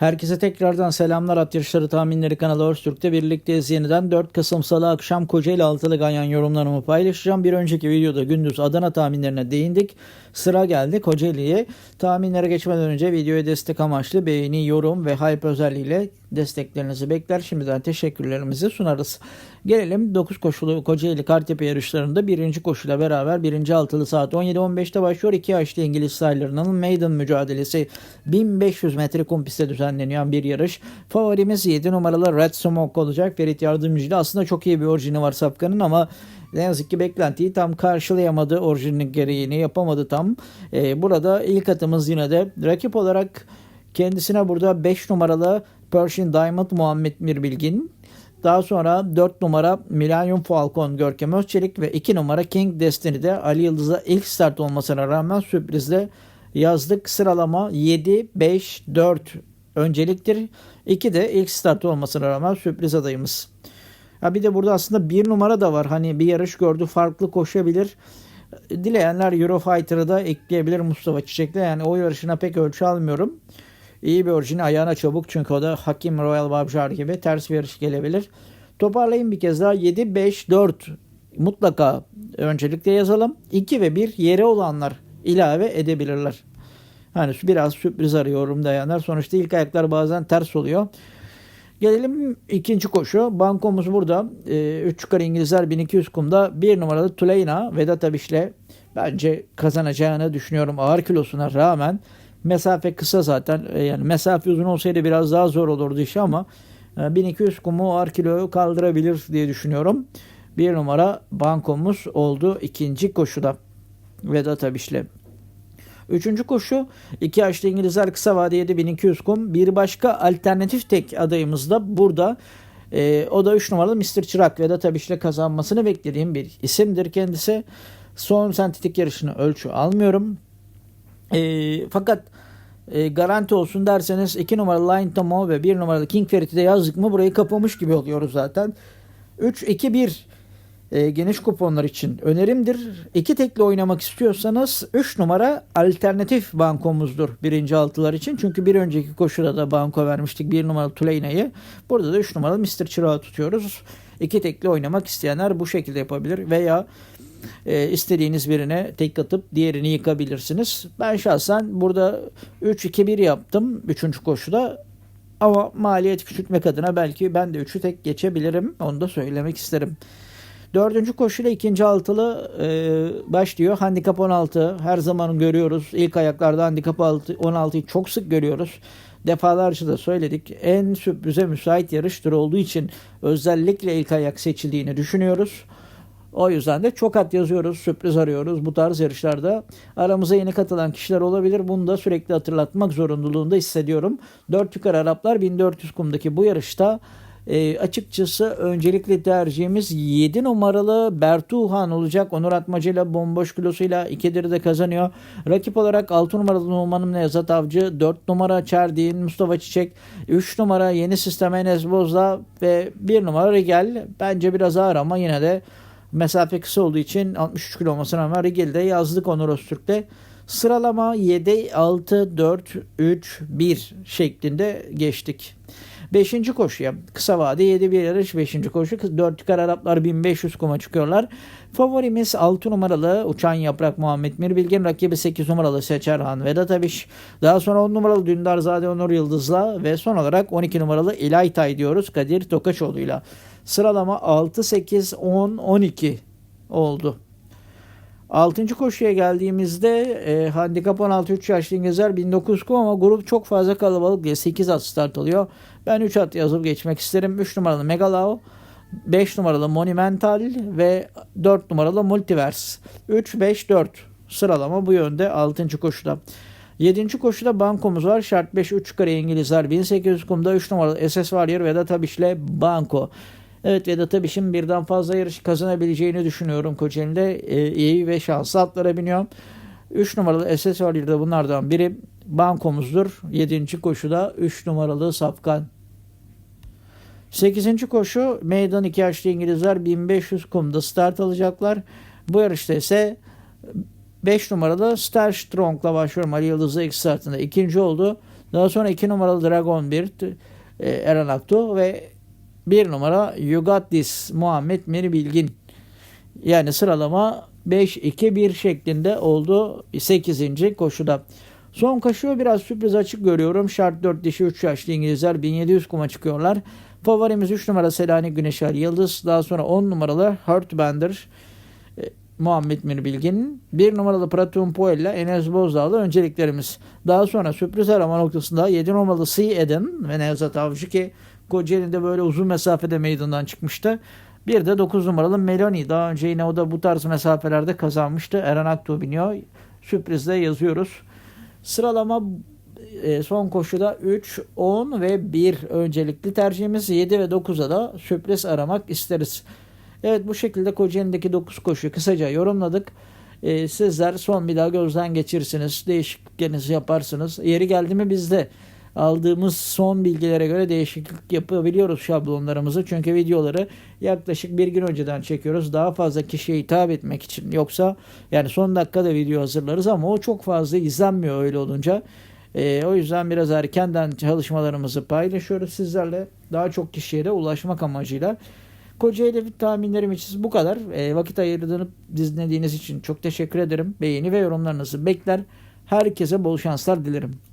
Herkese tekrardan selamlar at yarışları tahminleri kanalı Öztürk'te birlikteyiz yeniden 4 Kasım Salı akşam Kocaeli Altılı Ganyan yorumlarımı paylaşacağım. Bir önceki videoda gündüz Adana tahminlerine değindik. Sıra geldi Kocaeli'ye. Tahminlere geçmeden önce videoya destek amaçlı beğeni, yorum ve hype özelliğiyle desteklerinizi bekler. Şimdiden teşekkürlerimizi sunarız. Gelelim 9 koşulu Kocaeli Kartepe yarışlarında birinci koşuyla beraber birinci altılı saat 17.15'te başlıyor. 2 yaşlı İngiliz sayılarının maiden mücadelesi 1500 metre kum pistte düzenleniyor bir yarış. Favorimiz 7 numaralı Red Smoke olacak. Ferit Yardımcı'yla aslında çok iyi bir orijini var Safkan'ın ama ne yazık ki beklentiyi tam karşılayamadı. Orijinin gereğini yapamadı tam. Ee, burada ilk atımız yine de rakip olarak kendisine burada 5 numaralı Persian Diamond Muhammed Mirbilgin daha sonra 4 numara Millennium Falcon Görkem Özçelik ve 2 numara King Destiny'de Ali Yıldız'a ilk start olmasına rağmen sürprizle yazdık. Sıralama 7, 5, 4 önceliktir. 2 de ilk start olmasına rağmen sürpriz adayımız. Ha bir de burada aslında bir numara da var. Hani bir yarış gördü farklı koşabilir. Dileyenler Eurofighter'ı da ekleyebilir Mustafa Çiçek'le. Yani o yarışına pek ölçü almıyorum. İyi bir orijini ayağına çabuk çünkü o da Hakim Royal Babjar gibi ters bir yarış gelebilir. Toparlayayım bir kez daha 7, 5, 4 mutlaka öncelikle yazalım. 2 ve 1 yeri olanlar ilave edebilirler. Hani biraz sürpriz arıyorum dayanlar. Sonuçta ilk ayaklar bazen ters oluyor. Gelelim ikinci koşu. Bankomuz burada. 3 ee, yukarı İngilizler 1200 kumda. 1 numaralı Tuleyna Vedat Abiş'le bence kazanacağını düşünüyorum ağır kilosuna rağmen. Mesafe kısa zaten. Ee, yani mesafe uzun olsaydı biraz daha zor olurdu işi ama 1200 e, kumu ağır kiloyu kaldırabilir diye düşünüyorum. Bir numara bankomuz oldu ikinci koşuda. Vedat Abiş'le. Üçüncü koşu iki yaşlı İngilizler kısa vadede 1200 kum. Bir başka alternatif tek adayımız da burada. E, o da 3 numaralı Mr. Çırak Vedat Abiş'le kazanmasını beklediğim bir isimdir kendisi. Son sentetik yarışını ölçü almıyorum. E, fakat e, garanti olsun derseniz 2 numaralı Line Tomo ve 1 numaralı King Ferit'i de yazdık mı burayı kapamış gibi oluyoruz zaten. 3-2-1 e, geniş kuponlar için önerimdir. İki tekli oynamak istiyorsanız 3 numara alternatif bankomuzdur birinci altılar için. Çünkü bir önceki koşuda da banko vermiştik 1 numaralı Tuleyna'yı. Burada da 3 numaralı Mr. Çırağı tutuyoruz. İki tekli oynamak isteyenler bu şekilde yapabilir veya e, istediğiniz birine tek atıp diğerini yıkabilirsiniz. Ben şahsen burada 3-2-1 yaptım 3. koşuda. Ama maliyet küçültmek adına belki ben de 3'ü tek geçebilirim. Onu da söylemek isterim. Dördüncü koşuyla ikinci altılı e, başlıyor. Handikap 16 her zaman görüyoruz. İlk ayaklarda handikap 16'yı çok sık görüyoruz. Defalarca da söyledik. En sürprize müsait yarıştır olduğu için özellikle ilk ayak seçildiğini düşünüyoruz. O yüzden de çok at yazıyoruz, sürpriz arıyoruz bu tarz yarışlarda. Aramıza yeni katılan kişiler olabilir. Bunu da sürekli hatırlatmak zorunluluğunda hissediyorum. 4 yukarı Araplar 1400 kumdaki bu yarışta e, açıkçası öncelikli tercihimiz 7 numaralı Bertuhan olacak. Onur Atmacı ile bomboş kilosuyla ikidir de kazanıyor. Rakip olarak 6 numaralı Numan'ın Nevzat Avcı, 4 numara Çerdiğin Mustafa Çiçek, 3 numara Yeni Sistem Enes Bozda ve 1 numara Rigel. Bence biraz ağır ama yine de mesafe kısa olduğu için 63 kilo olmasına rağmen Rigel'de yazdık Onur Öztürk'te. Sıralama 7, 6, 4, 3, 1 şeklinde geçtik. Beşinci koşuya kısa vade 7 bir yarış. Beşinci koşu 4 çıkar Araplar 1500 kuma çıkıyorlar. Favorimiz 6 numaralı Uçan Yaprak Muhammed Mirbilgin. Rakibi 8 numaralı Seçerhan Vedat Abiş. Daha sonra 10 numaralı Dündarzade Onur Yıldız'la ve son olarak 12 numaralı İlaytay diyoruz Kadir Tokaçoğlu'yla. Sıralama 6, 8, 10, 12 oldu. Altıncı koşuya geldiğimizde e, handikap 16 3 yaşlı İngilizler 1900 kum ama grup çok fazla kalabalık diye 8 at start alıyor. Ben 3 at yazıp geçmek isterim. 3 numaralı Megalao, 5 numaralı Monumental ve 4 numaralı Multiverse. 3, 5, 4 sıralama bu yönde 6. koşuda. 7. koşuda bankomuz var. Şart 5 3 kare İngilizler 1800 kumda 3 numaralı SS Warrior Vedat Abiş ile banko. Evet Vedat Abiş'in birden fazla yarış kazanabileceğini düşünüyorum Kocaeli'de. E, iyi ve şanslı atlara biniyor. 3 numaralı SS Warrior'da bunlardan biri bankomuzdur. 7. koşuda 3 numaralı Safkan. 8. koşu meydan 2 yaşlı İngilizler 1500 kumda start alacaklar. Bu yarışta ise 5 numaralı Star Strong'la başlıyorum. Ali Yıldız'ı ilk startında ikinci oldu. Daha sonra 2 numaralı Dragon 1 e, Eren Aktu ve 1 numara This Muhammed Meri Bilgin. Yani sıralama 5-2-1 şeklinde oldu 8. koşuda. Son koşuyu biraz sürpriz açık görüyorum. Şart 4 dişi 3 yaşlı İngilizler 1700 kuma çıkıyorlar. Favorimiz 3 numara Selanik Güneşer Yıldız. Daha sonra 10 numaralı Hurtbender e, Muhammed Mir Bilgin'in 1 numaralı Pratum Puella Enes Bozdağlı önceliklerimiz. Daha sonra sürpriz arama noktasında 7 numaralı Sea Eden ve Nevzat Avcı ki Kocaeli'nde böyle uzun mesafede meydandan çıkmıştı. Bir de 9 numaralı Meloni. Daha önce yine o da bu tarz mesafelerde kazanmıştı. Eren Aktuğ biniyor. Sürprizde yazıyoruz. Sıralama e, son koşuda 3, 10 ve 1 öncelikli tercihimiz. 7 ve 9'a da sürpriz aramak isteriz. Evet bu şekilde Kocaeli'deki 9 koşuyu kısaca yorumladık. E, sizler son bir daha gözden geçirirsiniz. Değişikliklerinizi yaparsınız. Yeri geldi mi bizde aldığımız son bilgilere göre değişiklik yapabiliyoruz şablonlarımızı. Çünkü videoları yaklaşık bir gün önceden çekiyoruz. Daha fazla kişiye hitap etmek için. Yoksa yani son dakikada video hazırlarız ama o çok fazla izlenmiyor öyle olunca. Ee, o yüzden biraz erkenden çalışmalarımızı paylaşıyoruz sizlerle. Daha çok kişiye de ulaşmak amacıyla. Kocaeli tahminlerim için bu kadar. Ee, vakit ayırdığını dinlediğiniz için çok teşekkür ederim. Beğeni ve yorumlarınızı bekler. Herkese bol şanslar dilerim.